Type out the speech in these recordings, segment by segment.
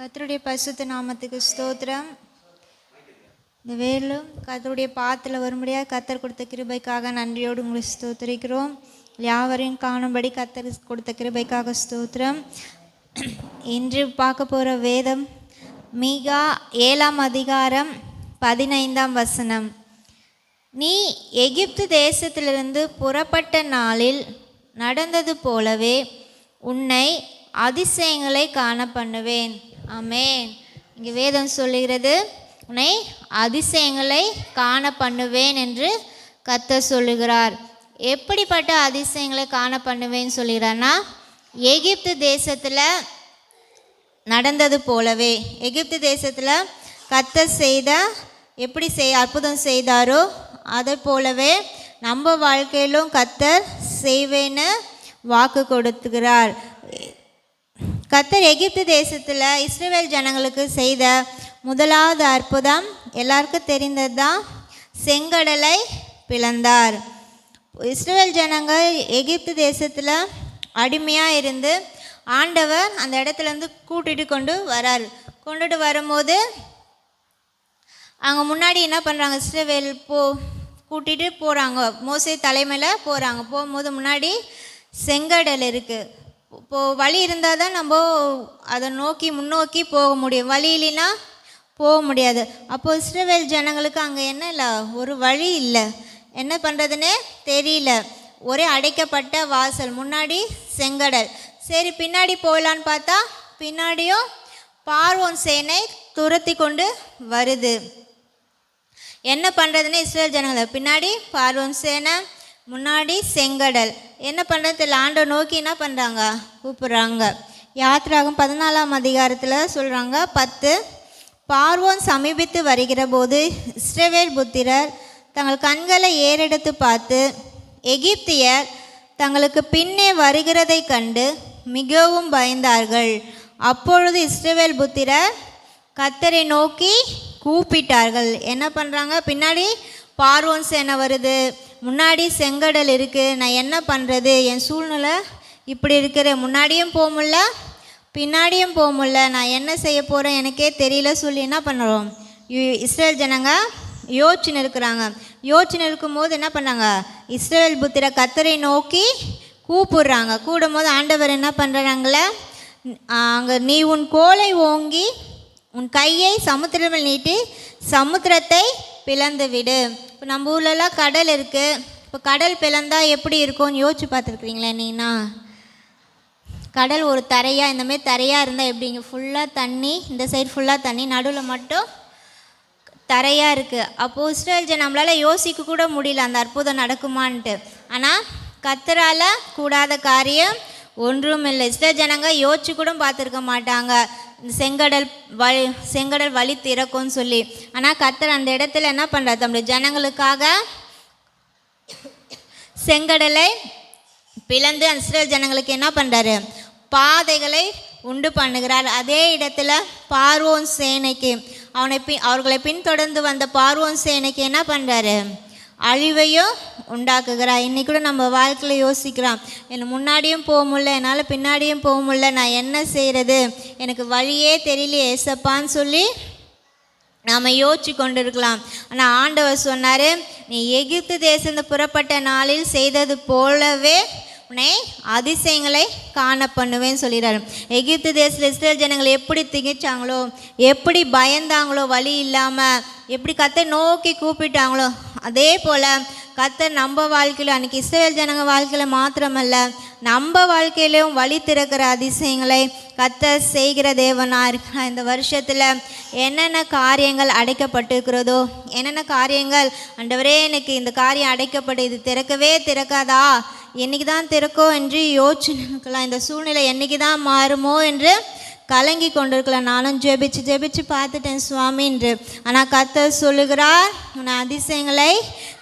கத்தருடைய பசுத்த நாமத்துக்கு ஸ்தோத்திரம். இந்த வேலும் கத்தருடைய பாத்தில் வரும்படியாக கத்தர் கொடுத்த கிருபைக்காக நன்றியோடு உங்களை ஸ்தோத்திரிக்கிறோம். யாவரையும் காணும்படி கத்தர் கொடுத்த கிருபைக்காக ஸ்தோத்திரம். இன்று பார்க்க போகிற வேதம் மீகா ஏழாம் அதிகாரம் பதினைந்தாம் வசனம். நீ எகிப்து தேசத்திலிருந்து புறப்பட்ட நாளில் நடந்தது போலவே உன்னை அதிசயங்களை காண பண்ணுவேன். ஆமென். இங்கே வேதம் சொல்லுகிறது உன்னை அதிசயங்களை காண பண்ணுவேன் என்று கத்த சொல்லுகிறார். எப்படிப்பட்ட அதிசயங்களை காண பண்ணுவேன்னு சொல்லுகிறான்னா எகிப்து தேசத்தில் நடந்தது போலவே எகிப்து தேசத்தில் கத்த செய்த எப்படி செய் அற்புதம் செய்தாரோ அதை போலவே நம்ம வாழ்க்கையிலும் கத்தர் செய்வேன்னு வாக்கு கொடுத்துக்கிறார் கத்தர் எகிப்து தேசத்தில் இஸ்ரேல் ஜனங்களுக்கு செய்த முதலாவது அற்புதம் எல்லாருக்கும் தெரிந்தது தான் செங்கடலை பிளந்தார். இஸ்ரேல் ஜனங்கள் எகிப்து தேசத்தில் அடிமையாக இருந்து ஆண்டவர் அந்த இடத்துலேருந்து கூட்டிகிட்டு கொண்டு வரார். கொண்டுட்டு வரும்போது அங்கே முன்னாடி என்ன பண்ணுறாங்க இஸ்ரவேல் போ கூட்டிகிட்டு போகிறாங்க மோசே தலைமையில் போகிறாங்க போகும்போது முன்னாடி செங்கடல் இருக்குது இப்போது வழி இருந்தால் தான் நம்ம அதை நோக்கி முன்னோக்கி போக முடியும். வழி இல்லைன்னா போக முடியாது. அப்போ இஸ்ரவேல் ஜனங்களுக்கு அங்கே என்ன இல்லை? ஒரு வழி இல்லை. என்ன பண்ணுறதுன்னு தெரியல. ஒரே அடைக்கப்பட்ட வாசல் முன்னாடி செங்கடல். சரி பின்னாடி போகலான்னு பார்த்தா பின்னாடியும் பார்வோன் சேனை துரத்தி கொண்டு வருது. என்ன பண்ணுறதுன்னு இஸ்ரேல் ஜனங்களை பின்னாடி பார்வோன் சேனை முன்னாடி செங்கடல். என்ன பண்ணுறது தெரியல. ஆண்டை நோக்கி என்ன பண்ணுறாங்க கூப்பிட்றாங்க. யாத்ராகம் பதினாலாம் அதிகாரத்தில் சொல்கிறாங்க பத்து பார்வோன் சமீபித்து வருகிற போது இஸ்ரவேல் புத்திரர் தங்கள் கண்களை ஏறெடுத்து பார்த்து எகிப்தியர் தங்களுக்கு பின்னே வருகிறதைக் கண்டு மிகவும் பயந்தார்கள். அப்பொழுது இஸ்ரவேல் புத்திரர் கத்தரை நோக்கி கூப்பிட்டார்கள். என்ன பண்ணுறாங்க பின்னாடி பார்வோன் சேனை வருது. முன்னாடி செங்கடல் இருக்குது நான் என்ன பண்ணுறது என் சூழ்நிலை இப்படி இருக்கிற முன்னாடியும் போக முடில பின்னாடியும் போக முடில நான் என்ன செய்ய போகிறேன் எனக்கே தெரியல. சொல்லி என்ன பண்ணுறோம்? இஸ்ரேல் ஜனங்க யோசிச்சுன்னு இருக்கிறாங்க யோசிச்சுன்னு இருக்கும்போது என்ன பண்ணாங்க? இஸ்ரேல் புத்திர கத்தரை நோக்கி கூப்பிடுறாங்க. கூடும்போது ஆண்டவர் என்ன பண்ணுறாங்களே அங்கே நீ உன் கோலை ஓங்கி உன் கையை சமுத்திரமில் நீட்டி சமுத்திரத்தை பிளந்து விடு இப்போ நம்ம ஊர்லலாம் கடல் இருக்குது இப்போ கடல் பிளந்தா எப்படி இருக்கும்னு யோசிச்சு பார்த்துருக்குறீங்களா நீனா? கடல் ஒரு தரையாக இந்தமாரி தரையாக இருந்தால் எப்படிங்க ஃபுல்லாக தண்ணி இந்த சைடு ஃபுல்லாக தண்ணி நடுவில் மட்டும் தரையாக இருக்குது அப்போது இஸ்ரேல் நம்மளால் யோசிக்க கூட முடியல அந்த அற்புதம் நடக்குமான்ட்டு. ஆனால் கத்துறால கூடாத காரியம் ஒன்றும் இல்லை. இஸ்ரேல் ஜனங்க யோசிச்சு கூட பார்த்துருக்க மாட்டாங்க. செங்கடல் வழி செங்கடல் வழி திறக்கும்னு சொல்லி. ஆனால் கத்தர் அந்த இடத்துல என்ன பண்ணுறாரு தம்முடைய ஜனங்களுக்காக? செங்கடலை பிளந்து அந்த இஸ்ரேல் ஜனங்களுக்கு என்ன பண்ணுறாரு பாதைகளை உண்டு பண்ணுகிறார். அதே இடத்துல பார்வோன் சேனைக்கு அவனை பின் அவர்களை பின்தொடர்ந்து வந்த பார்வோன் சேனைக்கு என்ன பண்ணுறாரு அழிவையும் உண்டாக்குகிறாய் இன்றைக்கூட கூட நம்ம வாழ்க்கையில் யோசிக்கிறோம் எனக்கு முன்னாடியும் போக முடில என்னால் பின்னாடியும் போக முடில நான் என்ன செய்கிறது எனக்கு வழியே தெரியல ஏசப்பான்னு சொல்லி நாம் யோசிச்சு கொண்டு இருக்கலாம் ஆனால் ஆண்டவர் சொன்னார் நீ எகிப்து தேசத்து புறப்பட்ட நாளில் செய்தது போலவே உன்னை அதிசயங்களை காண பண்ணுவேன்னு சொல்லிடுறாரு எகிப்து தேசத்தில் இஸ்ரேல் ஜனங்கள் எப்படி திகைச்சாங்களோ எப்படி பயந்தாங்களோ வழி இல்லாமல் எப்படி கத்தை நோக்கி கூப்பிட்டாங்களோ அதே போல் கத்தை நம்ம வாழ்க்கையில் அன்றைக்கி இஸ்ரேல் ஜனங்க வாழ்க்கையில் மாத்திரமல்ல நம்ம வாழ்க்கையிலும் வழி திறக்கிற அதிசயங்களை கத்த செய்கிற தேவனாக இருக்கிறார். இந்த வருஷத்தில் என்னென்ன காரியங்கள் அடைக்கப்பட்டிருக்கிறதோ என்னென்ன காரியங்கள் அண்டவரே எனக்கு இந்த காரியம் அடைக்கப்பட்டு இது திறக்கவே திறக்காதா? என்னைக்கு தான் திறக்கோ என்று யோசிச்சுக்கலாம் இந்த சூழ்நிலை என்னைக்கு தான் மாறுமோ என்று கலங்கி கொண்டிருக்கலாம் நானும் ஜெபிச்சு ஜெபிச்சு பார்த்துட்டேன் சுவாமி என்று. ஆனால் கர்த்தர் சொல்லுகிறார் உன் அதிசயங்களை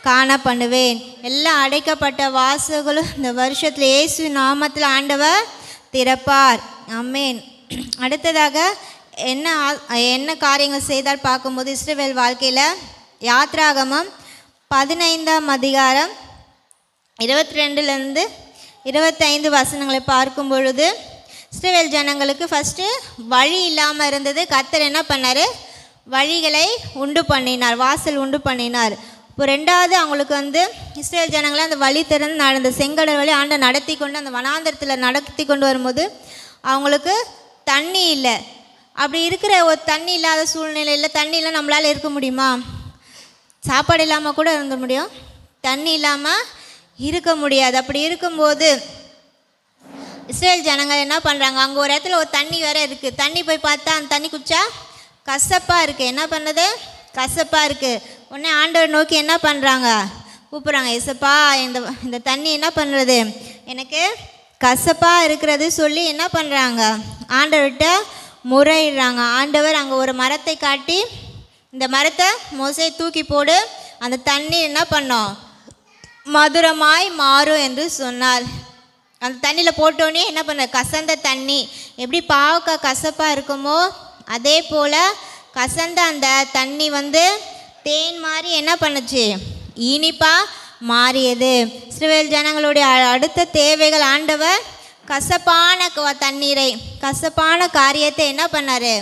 காண பண்ணுவேன். எல்லாம் அடைக்கப்பட்ட வாசல்களும் இந்த வருஷத்தில் இயேசு நாமத்தில் ஆண்டவர் திறப்பார். அம்மேன் அடுத்ததாக என்ன ஆ- என்ன காரியங்கள் செய்தால் பார்க்கும்போது இஸ்ரேவேல் வாழ்க்கையில்? யாத்ராகமம் பதினைந்தாம் அதிகாரம் இருபத்தி ரெண்டுலேருந்து இருபத்தைந்து வசனங்களை பார்க்கும் பொழுது இஸ்ரேல் ஜனங்களுக்கு ஃபஸ்ட்டு வழி இல்லாமல் இருந்தது கத்தர் என்ன பண்ணார்? வழிகளை உண்டு பண்ணினார் வாசல் உண்டு பண்ணினார். இப்போ ரெண்டாவது அவங்களுக்கு வந்து இஸ்ரேல் ஜனங்களை அந்த வழி திறந்து நடந்த செங்கடல் வழி ஆண்டை நடத்தி கொண்டு அந்த வனாந்தரத்தில் நடத்தி கொண்டு வரும்போது அவங்களுக்கு தண்ணி இல்லை. அப்படி இருக்கிற ஒரு தண்ணி இல்லாத சூழ்நிலையில் தண்ணியெலாம் நம்மளால் இருக்க முடியுமா? சாப்பாடு இல்லாமல் கூட இருந்த முடியும். தண்ணி இல்லாமல் இருக்க முடியாது. அப்படி இருக்கும்போது இஸ்ரேல் ஜனங்கள் என்ன பண்ணுறாங்க அங்கே ஒரு இடத்துல ஒரு தண்ணி வேற இருக்குது தண்ணி போய் பார்த்தா அந்த தண்ணி குடிச்சா கசப்பாக இருக்குது என்ன பண்ணுது? கசப்பாக இருக்குது உடனே ஆண்டவர் நோக்கி என்ன பண்ணுறாங்க கூப்பிட்றாங்க இசப்பா இந்த இந்த தண்ணி என்ன பண்ணுறது எனக்கு கசப்பாக இருக்கிறது சொல்லி என்ன பண்ணுறாங்க ஆண்டவர்கிட்ட முறையிடுறாங்க. ஆண்டவர் அங்கே ஒரு மரத்தை காட்டி இந்த மரத்தை மோசை தூக்கி போடு. அந்த தண்ணி என்ன பண்ணோம்? மதுரமாய் மாறும் என்று சொன்னார். அந்த தண்ணியில் போட்டோன்னே என்ன பண்ண கசந்த தண்ணி. எப்படி பாவக்காய் கசப்பாக இருக்குமோ அதே போல் கசந்த அந்த தண்ணி வந்து தேன் மாதிரி என்ன பண்ணுச்சு? இனிப்பாக மாறியது. இஸ்ரவேல் ஜனங்களுடைய அடுத்த தேவைகள் ஆண்டவர் கசப்பான தண்ணீரை கசப்பான காரியத்தை என்ன பண்ணார்?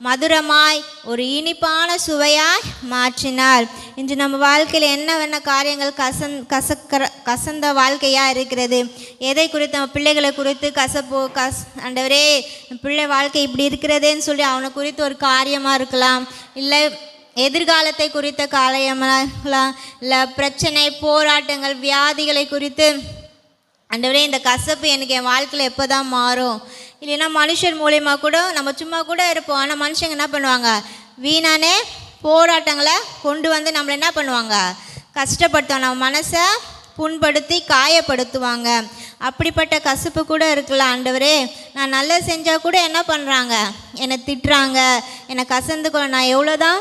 மதுரமாய் ஒரு இனிப்பான சுவையாய் மாற்றினார். இன்று நம்ம வாழ்க்கையில் என்னவென்ன காரியங்கள் கசந் கசக்கிற கசந்த வாழ்க்கையாக இருக்கிறது? எதை குறித்து நம்ம பிள்ளைகளை குறித்து கசப்போ கஸ் அண்டவரே பிள்ளை வாழ்க்கை இப்படி இருக்கிறதேன்னு சொல்லி அவனை குறித்து ஒரு காரியமாக இருக்கலாம். இல்லை எதிர்காலத்தை குறித்த காரியமாக இருக்கலாம் இல்லை பிரச்சனை போராட்டங்கள் வியாதிகளை குறித்து அண்டவரே இந்த கசப்பு எனக்கு என் வாழ்க்கையில் எப்போ தான் மாறும்? இல்லைன்னா மனுஷர் மூலயமா கூட நம்ம சும்மா கூட இருப்போம். ஆனால் மனுஷங்க என்ன பண்ணுவாங்க? வீணானே போராட்டங்களை கொண்டு வந்து நம்மளை என்ன பண்ணுவாங்க? கஷ்டப்படுத்துவாங்க. நம்ம மனசை புண்படுத்தி காயப்படுத்துவாங்க. அப்படிப்பட்ட கசப்பு கூட இருக்கலாம் ஆண்டவரே. நான் நல்லா செஞ்சால் கூட என்ன பண்ணுறாங்க என்னை திட்டுறாங்க. என்னை கசந்து நான் எவ்வளோ தான்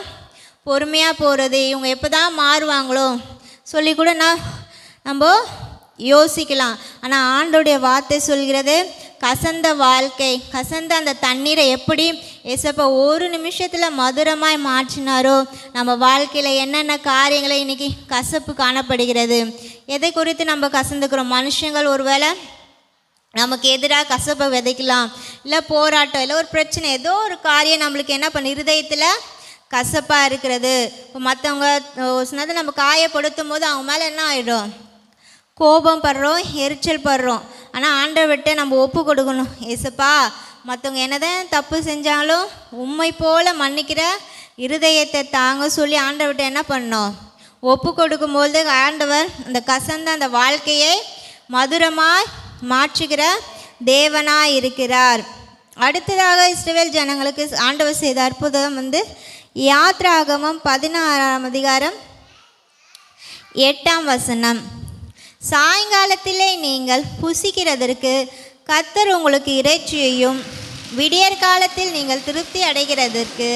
பொறுமையாக போகிறது இவங்க எப்போ தான் மாறுவாங்களோ சொல்லி கூட நான் நம்ம யோசிக்கலாம். ஆனால் ஆண்டோடைய வார்த்தை சொல்கிறது கசந்த வாழ்க்கை கசந்த அந்த தண்ணீரை எப்படி ஏசப்பா ஒரு நிமிஷத்தில் மதுரமாய் மாற்றினாரோ நம்ம வாழ்க்கையில் என்னென்ன காரியங்களை இன்னைக்கு கசப்பு காணப்படுகிறது எதை குறித்து நம்ம கசந்துக்கிறோம்? மனுஷங்கள் ஒருவேளை நமக்கு எதிராக கசப்பை விதைக்கலாம் இல்லை போராட்டம் இல்லை ஒரு பிரச்சனை ஏதோ ஒரு காரியம் நம்மளுக்கு என்ன பண்ண இருதயத்தில் கசப்பாக இருக்கிறது. இப்போ மற்றவங்க ஒரு நம்ம காயப்படுத்தும் போது அவங்க மேலே என்ன ஆகிடும் கோபம் படுறோம் எரிச்சல் படுறோம். ஆனால் ஆண்டவர்கிட்ட நம்ம ஒப்பு கொடுக்கணும். ஏசப்பா மற்றவங்க என்னதான் தப்பு செஞ்சாலும் உண்மை போல மன்னிக்கிற இருதயத்தை தாங்க சொல்லி ஆண்டவர்கிட்ட என்ன பண்ணோம் ஒப்பு கொடுக்கும்போது ஆண்டவர் அந்த கசந்த அந்த வாழ்க்கையை மதுரமாய் மாற்றுகிற தேவனாய் இருக்கிறார் அடுத்ததாக இஸ்ரவேல் ஜனங்களுக்கு ஆண்டவர் செய்த அற்புதம் வந்து யாத்ராகமம் பதினாறாம் அதிகாரம் எட்டாம் வசனம். சாயங்காலத்திலே நீங்கள் புசிக்கிறதற்கு கத்தர் உங்களுக்கு இறைச்சியையும் விடியற் காலத்தில் நீங்கள் திருப்தி அடைகிறதற்கு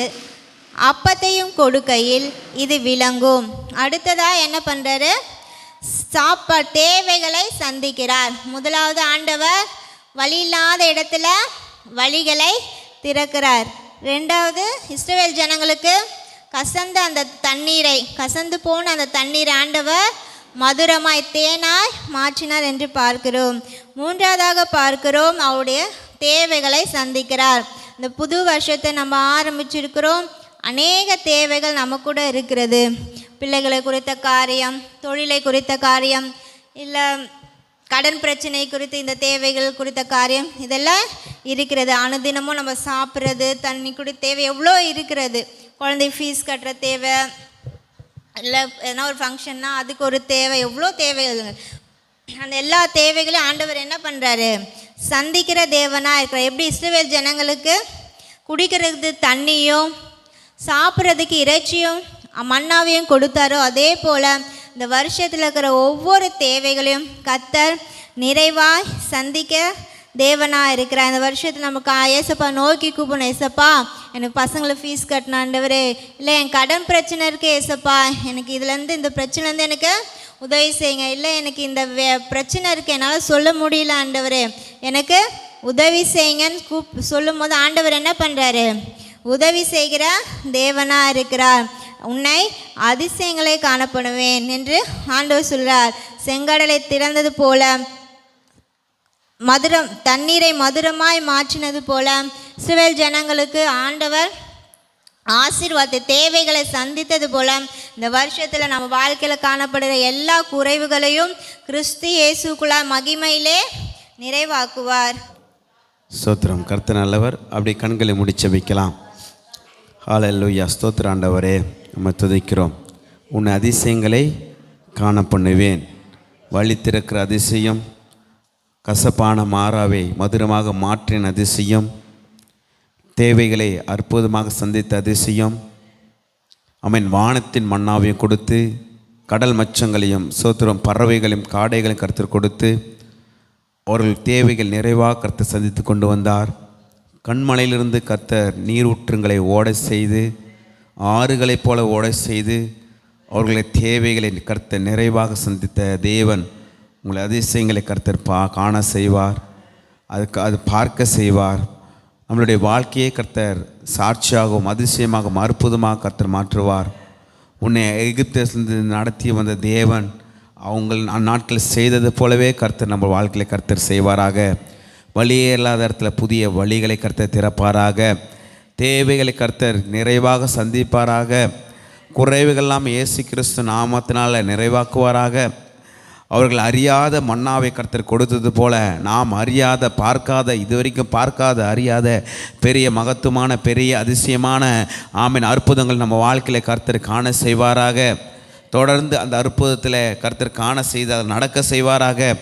அப்பத்தையும் கொடுக்கையில் இது விளங்கும். அடுத்ததாக என்ன பண்ணுறாரு சாப்பா தேவைகளை சந்திக்கிறார். முதலாவது ஆண்டவர் வழி இல்லாத இடத்துல வழிகளை திறக்கிறார். ரெண்டாவது இஸ்ரவேல் ஜனங்களுக்கு கசந்த அந்த தண்ணீரை கசந்து போன அந்த தண்ணீரை ஆண்டவர் மதுரமாய் தேனாய் மாற்றினார் என்று பார்க்கிறோம். மூன்றாவதாக பார்க்கிறோம் அவருடைய தேவைகளை சந்திக்கிறார். இந்த புது வருஷத்தை நம்ம ஆரம்பிச்சிருக்கிறோம். அநேக தேவைகள் நம்ம கூட இருக்கிறது. பிள்ளைகளை குறித்த காரியம் தொழிலை குறித்த காரியம் இல்லை கடன் பிரச்சனை குறித்து இந்த தேவைகள் குறித்த காரியம் இதெல்லாம் இருக்கிறது. அனுதினமும் நம்ம சாப்பிட்றது தண்ணி குடி தேவை எவ்வளோ இருக்கிறது. குழந்தை ஃபீஸ் கட்டுற தேவை இல்லை எதனா ஒரு ஃபங்க்ஷன்னா அதுக்கு ஒரு தேவை எவ்வளோ தேவைகள் அந்த எல்லா தேவைகளையும் ஆண்டவர் என்ன பண்ணுறாரு சந்திக்கிற தேவனாக இருக்கிறார். எப்படி இஸ்ரவேல் ஜனங்களுக்கு குடிக்கிறது தண்ணியும் சாப்பிட்றதுக்கு இறைச்சியும் மண்ணாவையும் கொடுத்தாரோ அதே போல் இந்த வருஷத்தில் இருக்கிற ஒவ்வொரு தேவைகளையும் கத்தர் நிறைவாய் சந்திக்க தேவனாக இருக்கிறார். இந்த வருஷத்தில் நமக்கு ஏசப்பா நோக்கி கூப்பிடணும். ஏசப்பா எனக்கு பசங்களை ஃபீஸ் கட்டினாண்டவரே இல்லை என் கடன் பிரச்சனை இருக்குது ஏசப்பா. எனக்கு இதுலேருந்து இந்த பிரச்சனைலேருந்து எனக்கு உதவி செய்யுங்க. இல்லை எனக்கு இந்த வே பிரச்சனை இருக்குது என்னால் சொல்ல முடியல ஆண்டவரே எனக்கு உதவி செய்யுங்கன்னு கூப் சொல்லும் போது ஆண்டவர் என்ன பண்ணுறாரு உதவி செய்கிற தேவனாக இருக்கிறார். உன்னை அதிசயங்களை காணப்படுவேன் என்று ஆண்டவர் சொல்கிறார் செங்கடலை திறந்தது போல மதுரம் தண்ணீரை மதுரமாய் மாற்றினது போல இஸ்ரவேல் ஜனங்களுக்கு ஆண்டவர் ஆசீர்வாத தேவைகளை சந்தித்தது போல இந்த வருஷத்தில் நம்ம வாழ்க்கையில் காணப்படுகிற எல்லா குறைவுகளையும் கிறிஸ்து இயேசுக்குள்ள மகிமையிலே நிறைவாக்குவார். ஸ்தோத்திரம். கர்த்த நல்லவர். அப்படி கண்களை முடிச்சு வைக்கலாம். ஹalleluya ஸ்தோத்திர ஆண்டவரே. நம்ம துதிக்கிறோம். உன் அதிசயங்களை காண பண்ணுவேன். வழி திறக்கிற அதிசயம் கசப்பான மாறாவை மதுரமாக மாற்றின அதிசயம். தேவைகளை அற்புதமாக சந்தித்த அதிசயம். அவன் வானத்தின் மண்ணாவையும் கொடுத்து கடல் மச்சங்களையும் சோத்திரம் பறவைகளையும் காடைகளையும் கருத்து கொடுத்து அவர்கள் தேவைகள் நிறைவாக கருத்து சந்தித்து கொண்டு வந்தார். கண்மலையிலிருந்து கர்த்தர் நீரூற்றுங்களை ஓட செய்து ஆறுகளைப் போல ஓட செய்து அவர்களை தேவைகளை கருத்தை நிறைவாக சந்தித்த தேவன் உங்களை அதிசயங்களை கர்த்தர் பா காண செய்வார். அதுக்கு அது பார்க்க செய்வார். நம்மளுடைய வாழ்க்கையை கர்த்தர் சாட்சியாகவும் அதிசயமாகவும் அற்புதமாக கர்த்தர் மாற்றுவார். உன்னை எகிப்திலிருந்து நடத்தி வந்த தேவன் அவங்க அந்நாட்கள் செய்தது போலவே கர்த்தர் நம்ம வாழ்க்கையில் கர்த்தர் செய்வாராக. வழியே இல்லாத இடத்துல புதிய வழிகளை கர்த்தர் திறப்பாராக. தேவைகளை கர்த்தர் நிறைவாக சந்திப்பாராக. குறைவுகள்லாம் இயேசு கிறிஸ்து நாமத்தினால் நிறைவாக்குவாராக. அவர்கள் அறியாத மன்னாவை கர்த்தர் கொடுத்தது போல நாம் அறியாத பார்க்காத இதுவரைக்கும் பார்க்காத அறியாத பெரிய மகத்துவமான பெரிய அதிசயமான ஆமின் அற்புதங்கள் நம்ம வாழ்க்கையில் கர்த்தர் காண செய்வாராக. தொடர்ந்து அந்த அற்புதத்தில் கர்த்தர் காண செய்து அதை நடக்க செய்வாராக.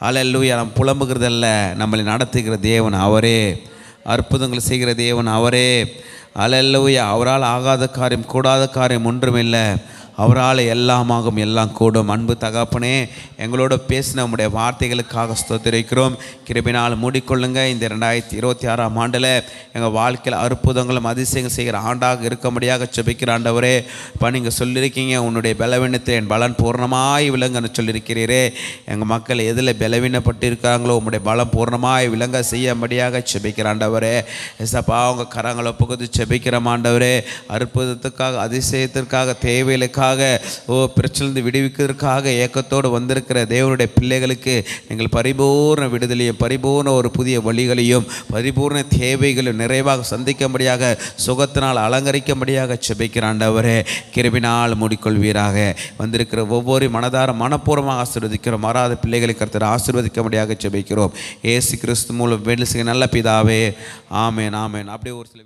அலல்லூயா நாம் புலம்புகிறதல்ல நம்மளை நடத்துகிற தேவன் அவரே. அற்புதங்கள் செய்கிற தேவன் அவரே. அலல்லூயா அவரால் ஆகாத காரியம் கூடாத காரியம் ஒன்றுமில்லை. அவரால் எல்லாமாகும் எல்லாம் கூடும். அன்பு தகப்பனே எங்களோட பேசின நம்முடைய வார்த்தைகளுக்காக ஸ்தோத்திரிக்கிறோம். கிருபினால் மூடிக்கொள்ளுங்க. இந்த ரெண்டாயிரத்தி இருபத்தி ஆறாம் ஆண்டில் எங்கள் வாழ்க்கையில் அற்புதங்களும் அதிசயங்கள் செய்கிற ஆண்டாக இருக்கும்படியாக செபிக்கிற ஆண்டவரே இப்போ நீங்கள் சொல்லியிருக்கீங்க உன்னுடைய பலவீனத்தில் என் பலன் பூர்ணமாய் விளங்கன்னு சொல்லியிருக்கிறீரே எங்கள் மக்கள் எதில் பலவீனப்பட்டு இருக்காங்களோ உங்களுடைய பலம் பூர்ணமாய் விளங்க செய்யும்படியாக செபிக்கிற ஆண்டவரே. எசப்பா அவங்க கரங்களை புகுந்து செபிக்கிற ஆண்டவரே. அற்புதத்துக்காக அதிசயத்திற்காக தேவைகளுக்காக ஓ பிரச்சனை விடுவிக்கிறதுக்காக ஏக்கத்தோடு வந்திருக்கிற தேவனுடைய பிள்ளைகளுக்கு எங்கள் பரிபூர்ண விடுதலையும் பரிபூர்ண ஒரு புதிய வழிகளையும் பரிபூர்ண தேவைகளையும் நிறைவாக சந்திக்கும்படியாக சுகத்தினால் அலங்கரிக்கும்படியாக செபிக்கிற ஆண்டவரே கிருபினால் மூடிக்கொள்வீராக. வந்திருக்கிற ஒவ்வொரு மனதார மனப்பூர்வமாக ஆசீர்வதிக்கிறோம் மாறாத பிள்ளைகளை கருத்தர் ஆசீர்வதிக்கும்படியாக செபிக்கிறோம் ஏசு கிறிஸ்து மூலம் வேண்டு நல்ல பிதாவே ஆமேன் ஆமேன். அப்படியே ஒரு சில